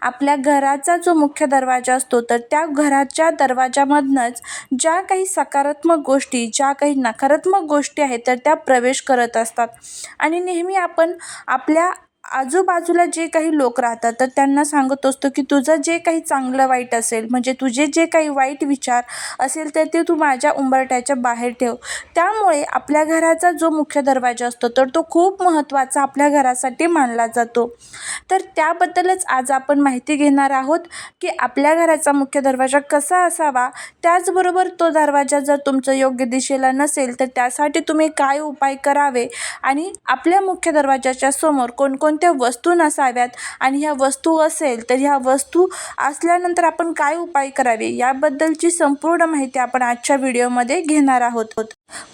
आपल्या घराचा जो मुख्य दरवाजा असतो तर त्या घराच्या दरवाजामधनंच ज्या काही सकारात्मक गोष्टी ज्या काही नकारात्मक गोष्टी आहेत तर त्या प्रवेश करत असतात. आणि नेहमी आपण आपल्या आजूबाजूला जे काही लोक राहतात तर त्यांना सांगत असतो की तुझं जे काही चांगलं वाईट असेल म्हणजे तुझे जे काही वाईट विचार असेल तर ते तू माझ्या उंबरट्याच्या बाहेर ठेव. त्यामुळे आपल्या घराचा जो मुख्य दरवाजा असतो तर तो खूप महत्त्वाचा आपल्या घरासाठी मानला जातो. तर त्याबद्दलच आज आपण माहिती घेणार आहोत की आपल्या घराचा मुख्य दरवाजा कसा असावा. त्याचबरोबर तो दरवाजा जर तुमचं योग्य दिशेला नसेल तर त्यासाठी तुम्ही काय उपाय करावे आणि आपल्या मुख्य दरवाजाच्या समोर कोणकोण कोणकोणत्या वस्तू नसाव्यात आणि ह्या वस्तू असेल तर ह्या वस्तू असल्यानंतर आपण काय उपाय करावे? याबद्दलची संपूर्ण माहिती आपण आजच्या व्हिडिओमध्ये घेणार आहोत.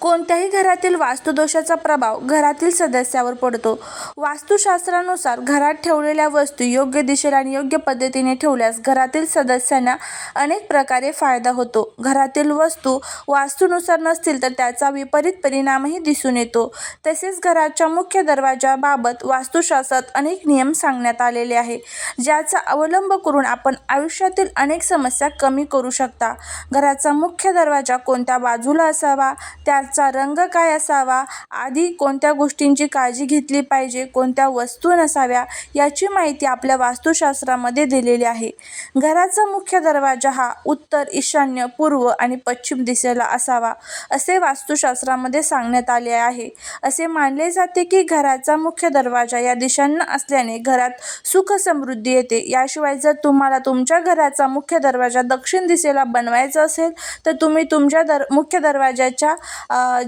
कोणत्याही घरातील वास्तुदोषाचा प्रभाव घरातील सदस्यावर पडतो. वास्तुशास्त्रानुसार घरात ठेवलेल्या वस्तू योग्य दिशेला आणि योग्य पद्धतीने ठेवल्यास घरातील सदस्यांना अनेक प्रकारे फायदा होतो. घरातील वस्तू वास्तूनुसार नसतील तर त्याचा विपरीत परिणामही दिसून येतो. तसेच घराच्या मुख्य दरवाजाबाबत वास्तुशास्त्रात अनेक नियम सांगण्यात आलेले आहे ज्याचा अवलंब करून आपण आयुष्यातील अनेक समस्या कमी करू शकता. घराचा मुख्य दरवाजा कोणत्या बाजूला असावा त्याचा रंग काय असावा? आधी कोणत्या गोष्टींची काळजी घेतली पाहिजे? कोणत्या वस्तू नसाव्या? याची माहिती आपल्या वास्तुशास्त्रामध्ये दिलेली आहे. घराचा मुख्य दरवाजा हा उत्तर ईशान्य पूर्व आणि पश्चिम दिशेला असावा असे वास्तुशास्त्रामध्ये सांगण्यात आले आहे. असे मानले जाते की घराचा मुख्य दरवाजा या दिशांना असल्याने घरात सुख समृद्धी येते. याशिवाय जर तुम्हाला तुमच्या घराचा मुख्य दरवाजा दक्षिण दिशेला बनवायचा असेल तर तुम्ही तुमच्या दर मुख्य दरवाजाच्या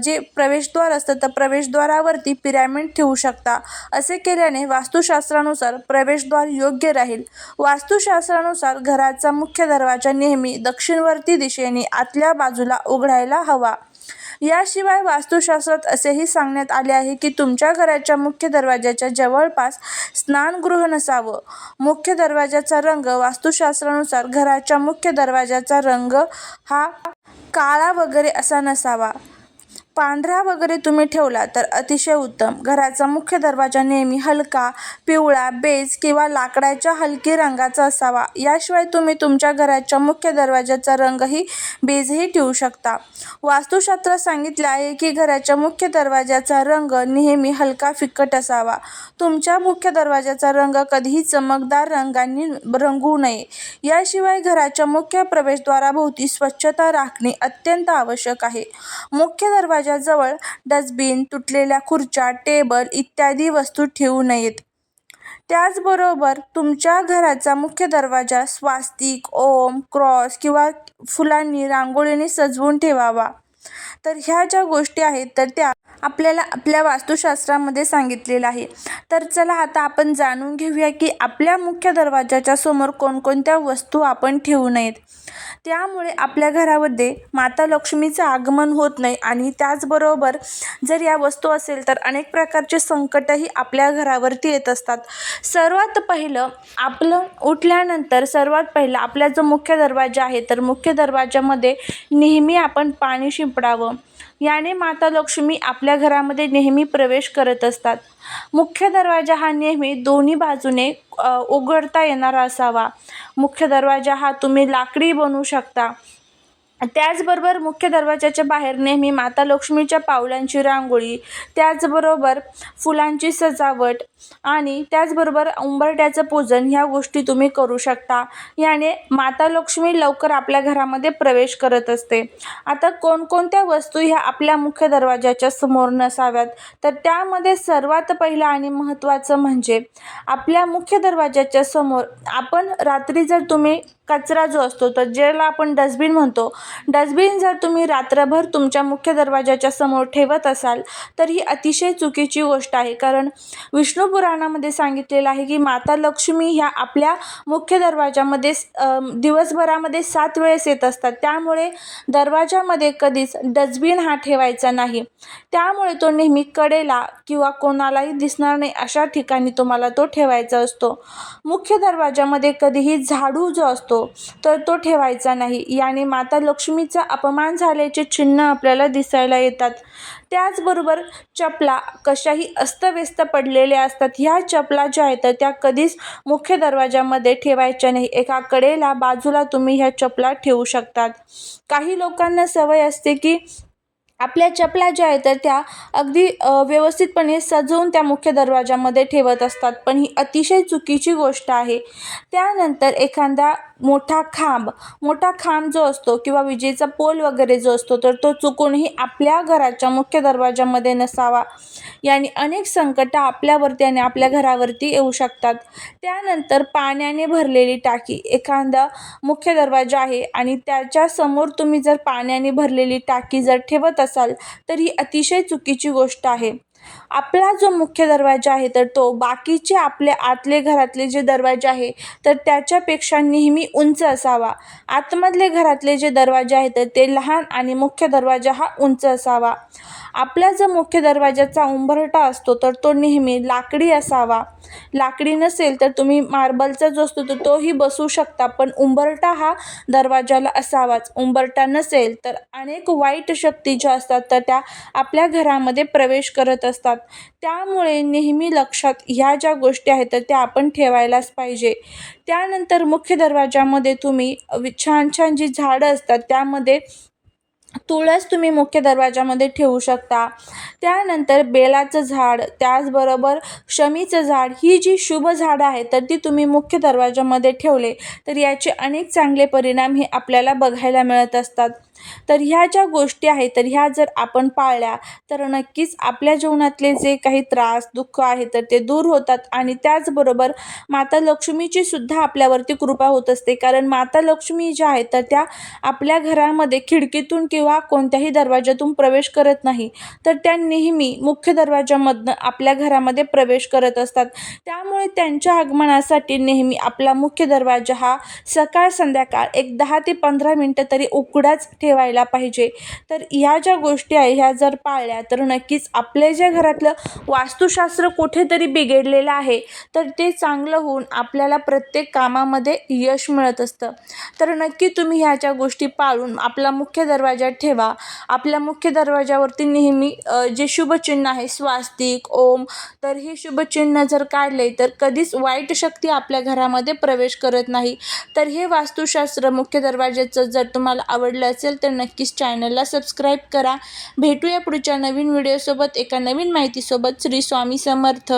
जे प्रवेशद्वार असतं तर प्रवेशद्वारावरती पिरॅमिड ठेवू शकता. असे केल्याने वास्तुशास्त्रानुसार प्रवेशद्वार योग्य राहील. वास्तुशास्त्रानुसार घराचा मुख्य दरवाजा नेहमी दक्षिणवर्ती दिशेने आतल्या बाजूला उघडायला हवा. याशिवाय वास्तुशास्त्रात असेही सांगण्यात आले आहे की तुमच्या घराच्या मुख्य दरवाजाच्या जवळपास स्नानगृह नसावं. मुख्य दरवाजाचा रंग वास्तुशास्त्रानुसार घराच्या मुख्य दरवाजाचा रंग हा काळा वगैरे असा नसावा. पांढरा वगैरे तुम्ही ठेवला तर अतिशय उत्तम. घराचा मुख्य दरवाजा नेहमी हलका पिवळा बेज किंवा लाकडाच्या हलकी रंगाचा असावा. याशिवाय तुम्ही तुमच्या घराच्या मुख्य दरवाजाचा रंगही बेजही ठेवू शकता. वास्तुशास्त्र सांगितले आहे की घराच्या मुख्य दरवाजाचा रंग नेहमी हलका फिकट असावा. तुमच्या मुख्य दरवाजाचा रंग कधीही चमकदार रंगांनी रंगू नये. याशिवाय घराच्या मुख्य प्रवेशद्वाराभोवती स्वच्छता राखणे अत्यंत आवश्यक आहे. मुख्य दरवाजा दरवाजाजवळ डस्टबिन तुटलेल्या खुर्च्या टेबल इत्यादी वस्तू ठेवू नयेत. त्याचबरोबर तुमच्या घराचा मुख्य दरवाजा स्वास्तिक ओम क्रॉस किंवा फुलांनी रांगोळीने सजवून ठेवावा. तर ह्या ज्या गोष्टी आहेत तर त्या आपल्याला आपल्या वास्तुशास्त्रामध्ये सांगितलेलं आहे तर चला आता आपण जाणून घेऊया की आपल्या मुख्य दरवाजाच्या समोर कोणकोणत्या वस्तू आपण ठेवू नयेत. त्यामुळे आपल्या घरामध्ये माता लक्ष्मीचं आगमन होत नाही आणि त्याचबरोबर जर या वस्तू असेल तर अनेक प्रकारचे संकटही आपल्या घरावरती येत असतात. सर्वात पहिलं आपलं उठल्यानंतर सर्वात पहिलं आपला जो मुख्य दरवाजा आहे तर मुख्य दरवाजामध्ये नेहमी आपण पाणी शिंपडावं. याने माता लक्ष्मी आपल्या घरामध्ये नेहमी प्रवेश करत असतात. मुख्य दरवाजा हा नेहमी दोन्ही बाजूने उघडता येणारा असावा. मुख्य दरवाजा हा तुम्ही लाकडी बनवू शकता. त्याचबरोबर मुख्य दरवाजाच्या बाहेर नेहमी माता लक्ष्मीच्या पावलांची रांगोळी त्याचबरोबर फुलांची सजावट आणि त्याचबरोबर उंबरट्याचं पूजन ह्या गोष्टी तुम्ही करू शकता. याने माता लक्ष्मी लवकर आपल्या घरामध्ये प्रवेश करत असते. आता कोणकोणत्या वस्तू ह्या आपल्या मुख्य दरवाजाच्या समोर नसाव्यात? तर त्यामध्ये सर्वात पहिलं आणि महत्त्वाचं म्हणजे आपल्या मुख्य दरवाजाच्या समोर आपण रात्री जर तुम्ही कचरा जो असतो तर ज्याला आपण डस्टबिन म्हणतो. डस्टबिन जर तुम्ही रात्रभर तुमच्या मुख्य दरवाजाच्या समोर ठेवत असाल तर ही अतिशय चुकीची गोष्ट आहे. कारण विष्णू पुराणामध्ये सांगितलेलं आहे की माता लक्ष्मी ह्या आपल्या मुख्य दरवाजामध्ये दिवसभरामध्ये सात वेळेस येत असतात. त्यामुळे दरवाजामध्ये कधीच डस्टबिन हा ठेवायचा नाही. त्यामुळे तो नेहमी कडेला किंवा कोणालाही दिसणार नाही अशा ठिकाणी तुम्हाला तो ठेवायचा असतो. मुख्य दरवाजामध्ये कधीही झाडू जो असतो तर तो ठेवायचा नाही. याने माता लक्ष्मीचा अपमान झाल्याचे चिन्ह आपल्याला दिसायला येतात. त्याचबरोबर चपला कशाही अस्तव्यस्त पडलेल्या असतात. ह्या चपला ज्या आहेत तर त्या कधीच मुख्य दरवाजामध्ये ठेवायच्या नाही. एका कडेला बाजूला तुम्ही ह्या चपला ठेवू शकतात. काही लोकांना सवय असते की आपल्या चपला ज्या आहेत तर त्या अगदी व्यवस्थितपणे सजवून त्या मुख्य दरवाजामध्ये ठेवत असतात. पण ही अतिशय चुकीची गोष्ट आहे. त्यानंतर एखादा मोठा खांब. मोठा खांब जो असतो किंवा विजेचा पोल वगैरे जो असतो तर तो चुकूनही आपल्या घराच्या मुख्य दरवाजामध्ये नसावा. याने अनेक संकटं आपल्यावरती आणि आपल्या घरावरती येऊ शकतात. त्यानंतर पाण्याने भरलेली टाकी. एखादा मुख्य दरवाजा आहे आणि त्याच्यासमोर तुम्ही जर पाण्याने भरलेली टाकी जर ठेवत असाल तर ही अतिशय चुकीची गोष्ट आहे. आपला जो मुख्य दरवाजा आहे तर तो बाकीचे आपले आतले घरातले जे दरवाजे आहे तर त्याच्यापेक्षा नेहमी उंच असावा. आतमधले घरातले जे दरवाजे आहेत तर ते लहान आणि मुख्य दरवाजा हा उंच असावा. आपला जो मुख्य दरवाजाचा उंबरठा असतो तर तो नेहमी लाकडी असावा. लाकडी नसेल तर तुम्ही मार्बलचा जो असतो तर तोही बसू शकता पण उंबरठा हा दरवाजाला असावाच. उंबरठा नसेल तर अनेक वाईट शक्ती ज्या असतात तर त्या आपल्या घरामध्ये प्रवेश करत असतात असतात. त्यामुळे नेहमी लक्षात ह्या ज्या गोष्टी आहेत तर त्या आपण ठेवायलाच पाहिजे. त्यानंतर मुख्य दरवाजामध्ये तुम्ही छान छान जी झाडं असतात त्यामध्ये तुळस तुम्ही मुख्य दरवाजामध्ये ठेवू शकता. त्यानंतर बेलाचं झाड त्याचबरोबर शमीचं झाड ही जी शुभ झाडं आहेत तर ती तुम्ही मुख्य दरवाजामध्ये ठेवले तर याचे अनेक चांगले परिणाम हे आपल्याला बघायला मिळत असतात. तर ह्या ज्या गोष्टी आहेत तर ह्या जर आपण पाळल्या तर नक्कीच आपल्या जीवनातले जे काही त्रास दुःख आहे तर ते दूर होतात आणि त्याचबरोबर माता लक्ष्मीची सुद्धा आपल्यावरती कृपा होत असते. कारण माता लक्ष्मी ज्या आहेत तर त्या आपल्या घरामध्ये खिडकीतून किंवा किंवा कोणत्याही दरवाजातून प्रवेश करत नाही तर त्या नेहमी मुख्य दरवाजामधनं आपल्या घरामध्ये प्रवेश करत असतात. त्यामुळे त्यांच्या आगमनासाठी नेहमी आपला मुख्य दरवाजा हा सकाळ संध्याकाळ एक दहा ते पंधरा मिनटं तरी उघडाच ठेवायला पाहिजे. तर ह्या ज्या गोष्टी आहे ह्या जर पाळल्या तर नक्कीच आपल्या ज्या घरातलं वास्तुशास्त्र कुठेतरी बिघडलेलं आहे तर ते चांगलं होऊन आपल्याला प्रत्येक कामामध्ये यश मिळत असतं. तर नक्की तुम्ही ह्या ज्या गोष्टी पाळून आपला मुख्य दरवाजा ठेवा. आपल्या मुख्य दरवाजावरती नेहमी जे शुभचिन्ह आहे स्वास्तिक ओम तर हे शुभचिन्ह जर काढले तर कधीच वाईट शक्ती आपल्या घरामध्ये प्रवेश करत नाही. तर हे वास्तुशास्त्र मुख्य दरवाजाचं जर तुम्हाला आवडलं असेल तर नक्कीच चॅनलला सबस्क्राईब करा. भेटूया पुढच्या नवीन व्हिडिओसोबत एका नवीन माहितीसोबत. श्री स्वामी समर्थ.